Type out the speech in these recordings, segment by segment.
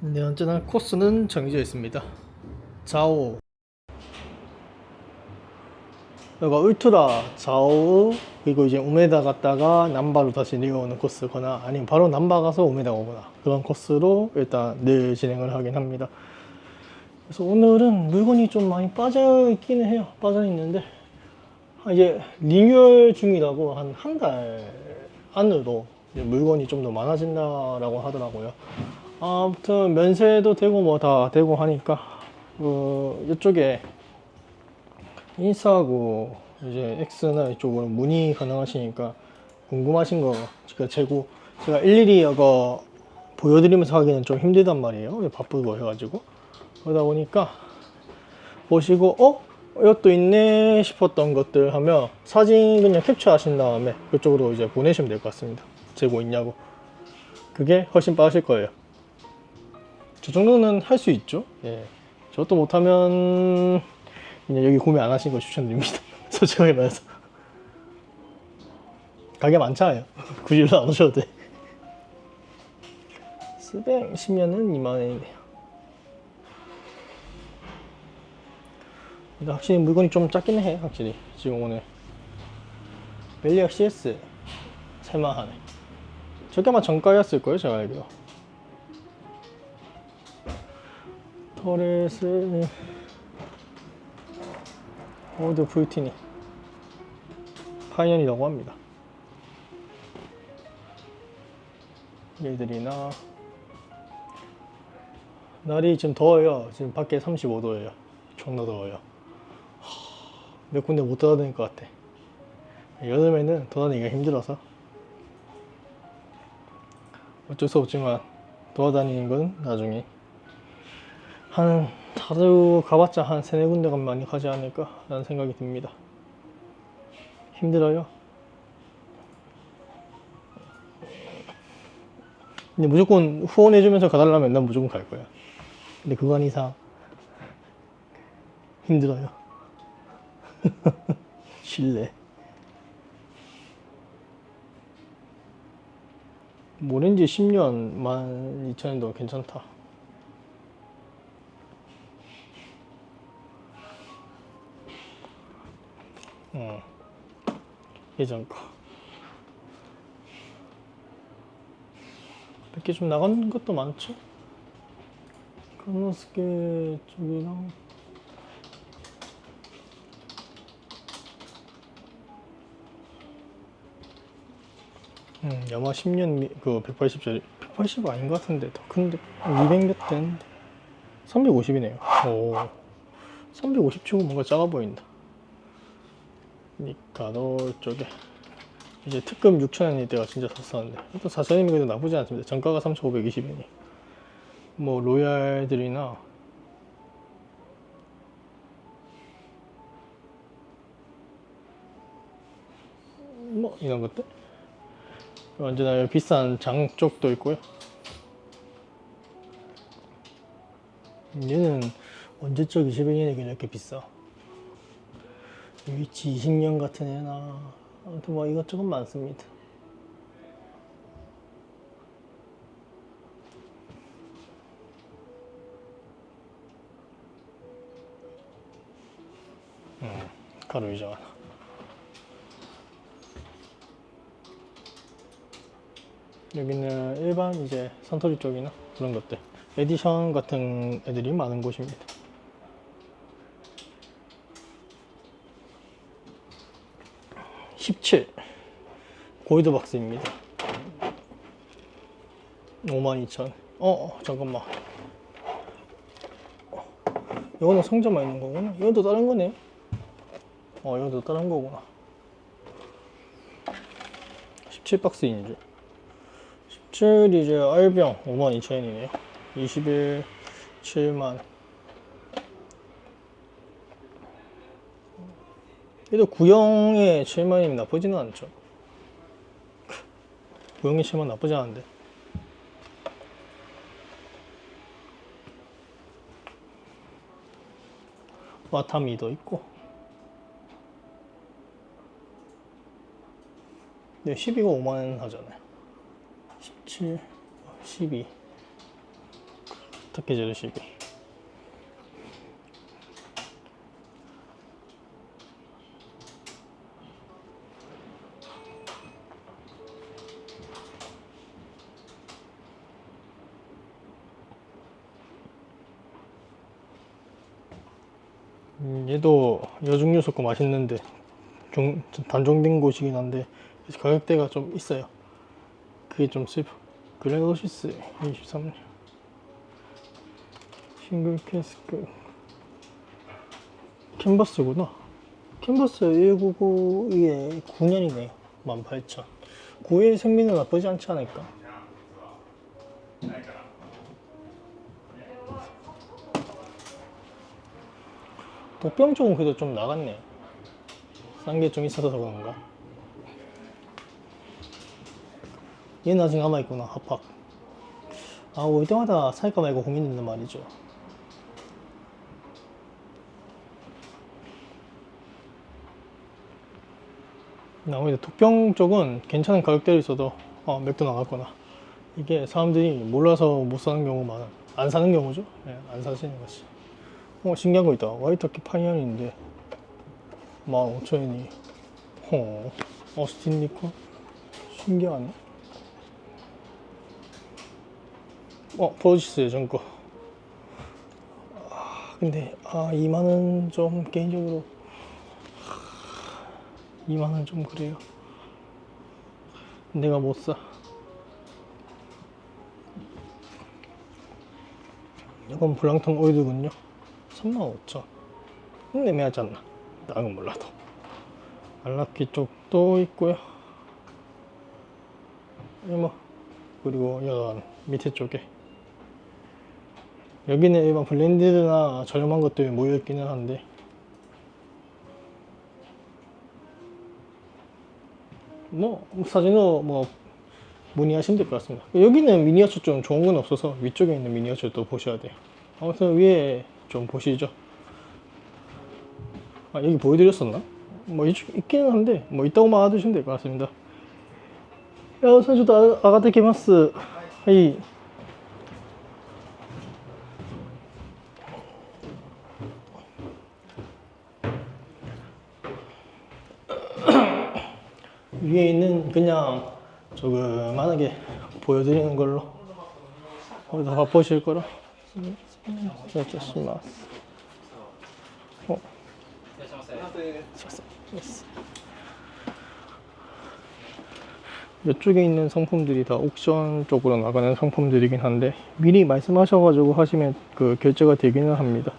네, 언제나 코스는 정해져 있습니다. 좌우. 여기가 울트라 좌우 그리고 이제 우메다 갔다가 남바로 다시 내려오는 코스거나 아니면 바로 남바 가서 우메다 오거나 그런 코스로 일단 늘 진행을 하긴 합니다. 그래서 오늘은 물건이 좀 많이 빠져 있기는 해요. 빠져 있는데 아, 이제 리뉴얼 중이라고 한 한 달 안으로 물건이 좀 더 많아진다라고 하더라고요. 아무튼 면세도 되고 뭐 다 되고 하니까 그 이쪽에 인스하고 이제 X나 이쪽으로 문의 가능하시니까 궁금하신 거 제가 재고 제가 일일이 이거 보여드리면서 하기는 좀 힘들단 말이에요. 바쁘고 해가지고 그러다 보니까 보시고 어 이것도 있네 싶었던 것들 하면 사진 그냥 캡처하신 다음에 그쪽으로 이제 보내시면 될 것 같습니다. 재고 있냐고 그게 훨씬 빠르실 거예요. 저 정도는 할 수 있죠. 예. 저것도 못하면 그냥 여기 구매 안 하신 거 추천드립니다. 솔직하게 말해서. 가게 많잖아요. 굳이 일로 안 오셔도 돼. 10년은 2만원이네요. 근데 확실히 물건이 좀 작긴 해, 확실히. 지금 오늘. 멜리아 CS. 살만하네. 저게 아마 정가였을걸요, 제가 알기로. 터렛을 오드 프루티니 파이언이라고 합니다. 얘들이나 날이 지금 더워요. 지금 밖에 35도예요. 존나 더워요. 하, 몇 군데 못 돌아다닐 것 같아. 여름에는 돌아다니기가 힘들어서 어쩔 수 없지만 돌아다니는 건 나중에 한 하루 가봤자 한 세네 군데 가면 많이 가지 않을까 라는 생각이 듭니다. 힘들어요. 근데 무조건 후원해주면서 가달라면 난 무조건 갈 거야. 근데 아닌 이상 힘들어요. 실례. 모렌지 10년 12,000원도 괜찮다. 어. 예전 거. 몇개좀 나간 것도 많죠? 카노스케 쪽이랑 음, 야마 10년 미- 그 180짜리 180 아닌 것 같은데 더 큰데 200몇 대인데 350이네요. 오. 350 치고 뭔가 작아 보인다. 니카노 쪽에 이제 특급 6,000원일 때가 진짜 샀었는데 일단 4,000원이면 그래도 나쁘지 않습니다. 정가가 3,520원이 뭐 로얄들이나 뭐 이런 것들? 언제나 비싼 장 쪽도 있고요. 얘는 언제적 20원이니까 이렇게 비싸 위치 20년 같은 애나 아무튼 뭐 이것저것 많습니다. 음, 가루 이장 하나. 여기는 일반 이제 선터리 쪽이나 그런 것들 에디션 같은 애들이 많은 곳입니다. 17 골드 박스입니다. 52,000 어, 어 잠깐만. 어, 이거는 상자만 있는 거구나. 이것도 다른 거네. 어 이것도 다른 거구나. 17박스인 줄. 17 이제 알병 52,000원이네요. 21 7만 그래도 구형의 실만이 나쁘지는 않죠. 구형의 7만 나쁘지 않은데. 와타미도 있고. 네, 12가 5만원 하잖아요. 17, 12 어떻게 저러 12 얘도 여중류 섞고 맛있는데 좀 단종된 곳이긴 한데 가격대가 좀 있어요. 그게 좀 슬퍼. 글래도시스 23년 싱글 캐스크 캔버스구나. 캔버스 199 이게 9년이네요. 18,000. 9일 생비는 나쁘지 않지 않을까? 독병 쪽은 그래도 좀 나갔네. 싼게 좀 있어서 그런가? 얘는 아직 남아있구나, 합학. 아, 올 때마다 살까 말까 고민된단 말이죠. 아무래도 독병 쪽은 괜찮은 가격대로 있어도 어, 맥도 나갔구나. 이게 사람들이 몰라서 못 사는 경우 많아. 안 사는 경우죠? 네, 안 사시는 것이. 어, 신기한 거 있다. 와이터키 파이언인데 15,000원이. 어, 어스틴 니콘? 신기하네. 어, 버지스 예전 거. 아, 근데, 아, 2만원 좀 개인적으로. 2만원 좀 그래요. 내가 못 사. 이건 블랑턴 오일이군요. 35,000원. 음, 애매하지 않나? 나는 몰라도. 알라키 쪽도 있고요. 이뭐 그리고 여기 밑에 쪽에 여기는 일반 블렌디드나 저렴한 것들이 모여 있기는 한데 뭐 사진으로 뭐 문의하시면 될 것 같습니다. 여기는 미니어처 좀 좋은 건 없어서 위쪽에 있는 미니어처도 보셔야 돼요. 아무튼 위에 좀 보시죠. 아 여기 보여드렸었나? 뭐 있, 있기는 한데 뭐 있다고만 알아두시면 될 것 같습니다. 야 선수도 아가테 기마스. 하이. 위에 있는 그냥 조그만하게 보여드리는 걸로 거기다 맛보실 거라 좋았어. 이쪽에 있는 상품들이 다 옥션 쪽으로 나가는 상품들이긴 한데 미리 말씀하셔가지고 하시면 그 결제가 되기는 합니다.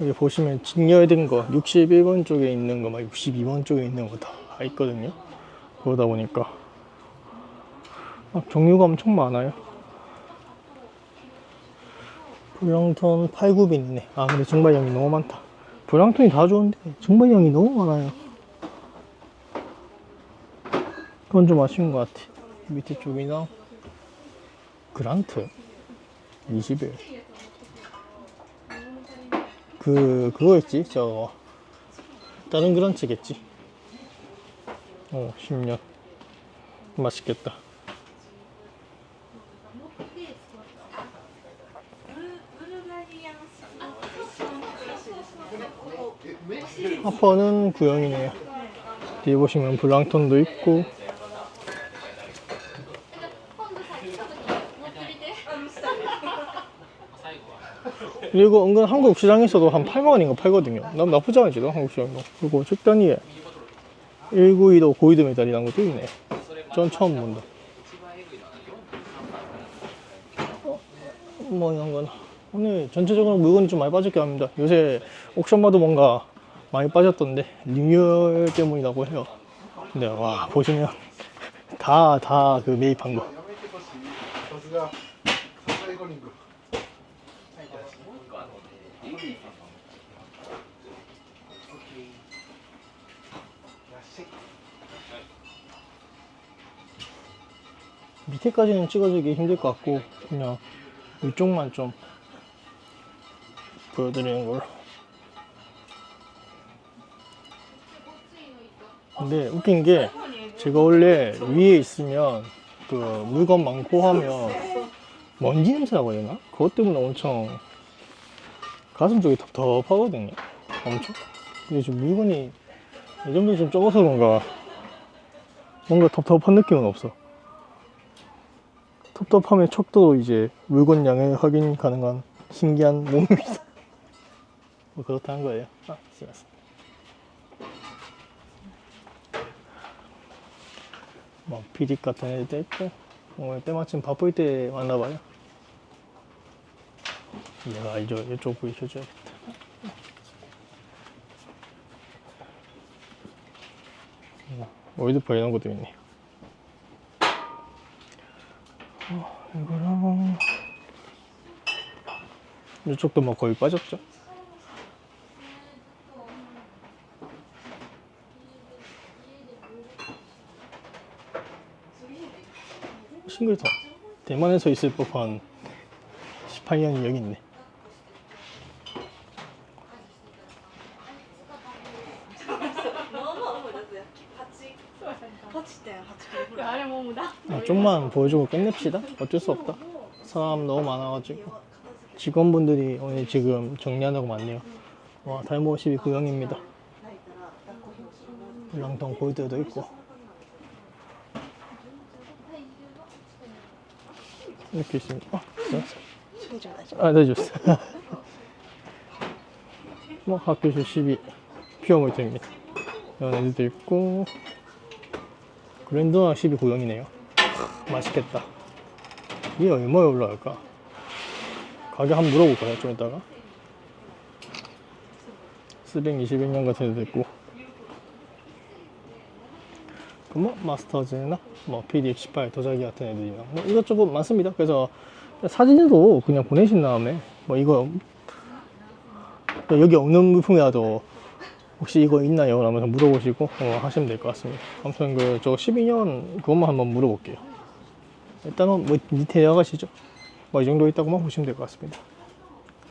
여기 보시면 진열된 거 61번 쪽에 있는 거 막 62번 쪽에 있는 거 다 있거든요. 그러다 보니까 막 종류가 엄청 많아요. 브랑턴 8, 9빈이네. 아, 근데 증발형이 너무 많다. 브랑턴이 다 좋은데, 증발형이 너무 많아요. 그건 좀 아쉬운 것 같아. 밑에 쪽이나, 그란트. 20일. 그, 그거 있지? 저, 다른 그란트겠지? 어, 10년. 맛있겠다. 하퍼는 구형이네요. 뒤에 보시면 블랑턴도 있고 그리고 은근 한국 시장에서도 한 8만 원인가 팔거든요. 난 나쁘지 않지, 너 한국 시장도. 그리고 적당히에 192도 고위도 메달이라는 것도 있네. 전 처음 본다. 어, 뭐 이런 건 오늘 전체적으로 물건이 좀 많이 빠졌긴 합니다. 요새 옥션마도 뭔가 많이 빠졌던데 리뉴얼 때문이라고 해요. 근데 와 보시면 다 다 그 매입한 거. 밑에까지는 찍어주기 힘들 것 같고 그냥 위쪽만 좀 보여드리는 걸로 근데 웃긴 게 제가 원래 위에 있으면 그 물건 많고 하면 먼지 냄새라고 해야 되나? 그것 때문에 엄청 가슴 쪽이 텁텁하거든요. 엄청. 근데 지금 물건이 예전보다 좀 적어서 그런가 뭔가 텁텁한 느낌은 없어. 텁텁함의 척도로 이제 물건 양을 확인 가능한 신기한 몸입니다. 뭐 그렇다는 거예요. 아, 쓰였어. 뭐 피디 같은 애들도 있고 오늘 때마침 바쁠 때 만나봐요. 내가 이저 이쪽 부위 쳐줘야겠다. 오일드파 이런 것도 있네. 어, 이거랑 이쪽도 뭐 거의 빠졌죠? 싱글터 대만에서 있을 법한 18년이 여기 있네. 아, 좀만 보여주고 끝냅시다. 어쩔 수 없다. 사람 너무 많아가지고. 직원분들이 오늘 지금 정리하느라고 많네요. 와 달모 12구형입니다. 울랑통 골드도 있고 이렇게 있습니다. 아, 네. 아, 네, 좋습니다. 뭐 학교쇼 12 퓨어몰트입니다. 이런 애들도 있고 그랜드나 12 구형이네요. 맛있겠다. 이게 얼마에 올라갈까? 가격 한번 물어볼까요? 좀 이따가. 스뱅 21년 같은 애도 있고. 그 뭐, 마스터즈나, 뭐, PDX18 도자기 같은 애들이나, 뭐, 이것저것 많습니다. 그래서, 사진도 그냥 보내신 다음에, 뭐, 이거, 여기 없는 물품이라도, 혹시 이거 있나요? 라면서 물어보시고, 어, 하시면 될 것 같습니다. 아무튼 그, 저 12년 그것만 한번 물어볼게요. 일단은 뭐 밑에 내려가시죠. 뭐 이 정도 있다고만 보시면 될 것 같습니다.